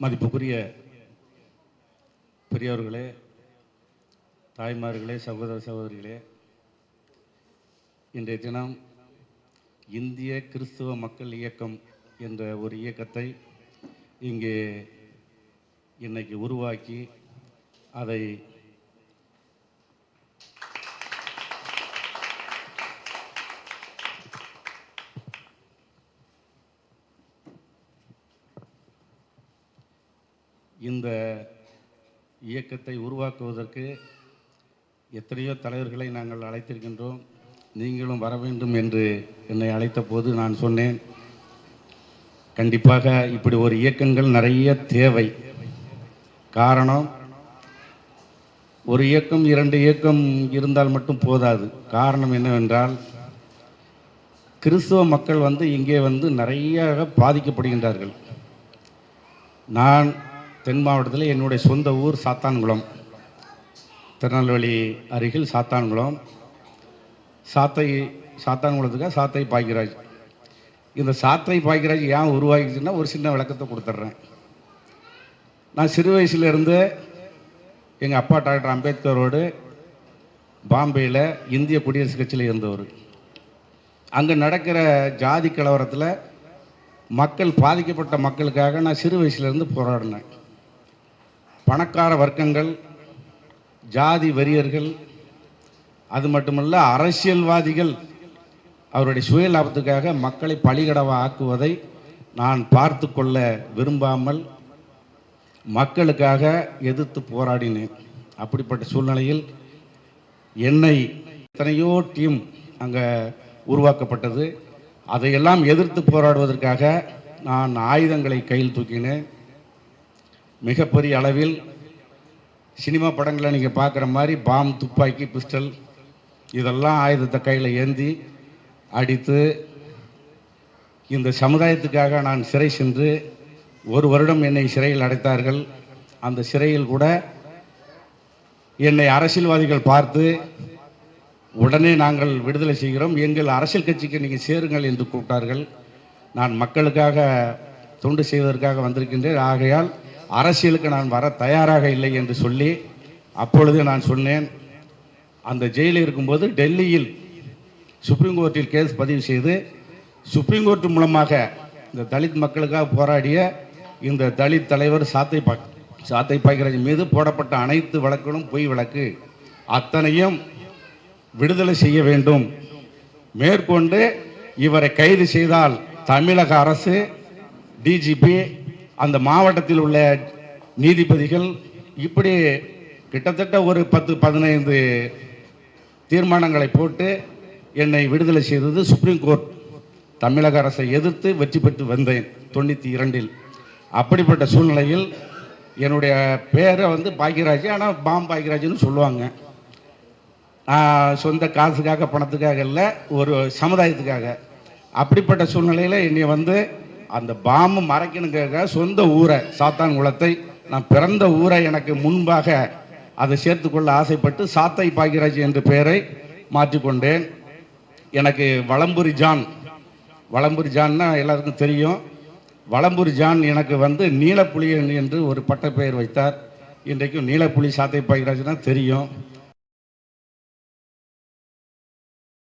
மதிப்புக்குரிய பெரியவர்களே தாய்மார்களே சகோதர சகோதரிகளே இன்றைய தினம் இந்திய கிறிஸ்துவ மக்கள் இயக்கம் என்ற ஒரு இயக்கத்தை இங்கே இன்னைக்கு உருவாக்கி அதை இந்த இயக்கத்தை உருவாக்குவதற்கு எத்தனையோ தலைவர்களை நாங்கள் அழைத்திருக்கின்றோம். நீங்களும் வர வேண்டும் என்று என்னை அழைத்த போது நான் சொன்னேன். கண்டிப்பாக இப்படி ஒரு இயக்கங்கள் நிறைய தேவை. காரணம் ஒரு இயக்கம் இரண்டு இயக்கம் இருந்தால் மட்டும் போதாது. காரணம் என்னவென்றால் கிறிஸ்துவ மக்கள் வந்து இங்கே வந்து நிறைய பாதிக்கப்படுகின்றார்கள். நான் தென் மாவட்டத்தில் என்னுடைய சொந்த ஊர் சாத்தான்குளம். திருநெல்வேலி அருகில் சாத்தான்குளம். சாத்தை சாத்தான்குளத்துக்காக சாத்தை பாக்கியராஜ். இந்த சாத்தை பாக்கியராஜ் ஏன் உருவாகிச்சுன்னா ஒரு சின்ன விளக்கத்தை கொடுத்துட்றேன். நான் சிறு வயசுலேருந்து எங்கள் அப்பா டாக்டர் அம்பேத்கரோடு பாம்பேயில் இந்திய குடியரசுக் கட்சியில் இருந்தவர். அங்கே நடக்கிற ஜாதி கலவரத்தில் மக்கள் பாதிக்கப்பட்ட மக்களுக்காக நான் சிறு வயசுலேருந்து போராடினேன். பணக்கார வர்க்கங்கள் ஜாதி வெறியர்கள் அது மட்டுமல்ல அரசியல்வாதிகள் அவருடைய சுய லாபத்துக்காக மக்களை பலிகடவா ஆக்குவதை நான் பார்த்து கொள்ள விரும்பாமல் மக்களுக்காக எதிர்த்து போராடினேன். அப்படிப்பட்ட சூழ்நிலையில் என்னை எத்தனையோ டீம் அங்கே உருவாக்கப்பட்டது. அதையெல்லாம் எதிர்த்து போராடுவதற்காக நான் ஆயுதங்களை கையில் தூக்கினேன். மிகப்பெரிய அளவில் சினிமா படங்களை நீங்கள் பார்க்குற மாதிரி பாம் துப்பாக்கி பிஸ்டல் இதெல்லாம் ஆயுதத்தை கையில் ஏந்தி அடித்து இந்த சமுதாயத்துக்காக நான் சிறை சென்று ஒரு வருடம் என்னை சிறையில் அடைத்தார்கள். அந்த சிறையில் கூட என்னை அரசியல்வாதிகள் பார்த்து உடனே நாங்கள் விடுதலை செய்கிறோம். எங்கள் அரசியல் கட்சிக்கு நீங்கள் சேருங்கள் என்று கூப்பிட்டார்கள். நான் மக்களுக்காக தொண்டு செய்வதற்காக வந்திருக்கின்றேன். ஆகையால் அரசியலுக்கு நான் வர தயாராக இல்லை என்று சொல்லி அப்பொழுது நான் சொன்னேன். அந்த ஜெயிலில் இருக்கும்போது டெல்லியில் சுப்ரீம் கோர்ட்டில் கேஸ் பதிவு செய்து சுப்ரீம் கோர்ட் மூலமாக இந்த தலித் மக்களுக்காக போராடிய இந்த தலித் தலைவர் சாத்தை பா சாத்தை பாய்கராஜ் மீது போடப்பட்ட அனைத்து வழக்குகளும் பொய் வழக்கு. அத்தனையும் விடுதலை செய்ய வேண்டும். மேற்கொண்டு இவரை கைது செய்தால் தமிழக அரசு டிஜிபி அந்த மாவட்டத்தில் உள்ள நீதிபதிகள் இப்படி கிட்டத்தட்ட ஒரு பத்து பதினைந்து தீர்மானங்களை போட்டு என்னை விடுதலை செய்தது சுப்ரீம் கோர்ட் தமிழக அரசை எதிர்த்து வெற்றி பெற்று வந்தேன் தொண்ணூற்றி இரண்டில். அப்படிப்பட்ட சூழ்நிலையில் என்னுடைய பேரை வந்து பாக்கியராஜ் ஆனால் பாம் பாக்கியராஜ்னு சொல்லுவாங்க. நான் சொந்த காசுக்காக பணத்துக்காக இல்லை ஒரு சமுதாயத்துக்காக. அப்படிப்பட்ட சூழ்நிலையில் என்னை வந்து அந்த பாம்பு மறைக்கணுங்கிறதுக்காக சொந்த ஊரை சாத்தான்குளத்தை நான் பிறந்த ஊரை எனக்கு முன்பாக அதை சேர்த்துக்கொள்ள ஆசைப்பட்டு சாத்தை பாக்கியராஜ் என்ற பெயரை மாற்றிக்கொண்டேன். எனக்கு வளம்புரி ஜான் வளம்புரி ஜான்னா எல்லாருக்கும் தெரியும். வளம்புரி ஜான் எனக்கு வந்து நீலப்புலி என்று ஒரு பட்டப்பெயர் வைத்தார். இன்றைக்கும் நீலப்புலி சாத்தை பாக்கியராஜ்னா தெரியும்.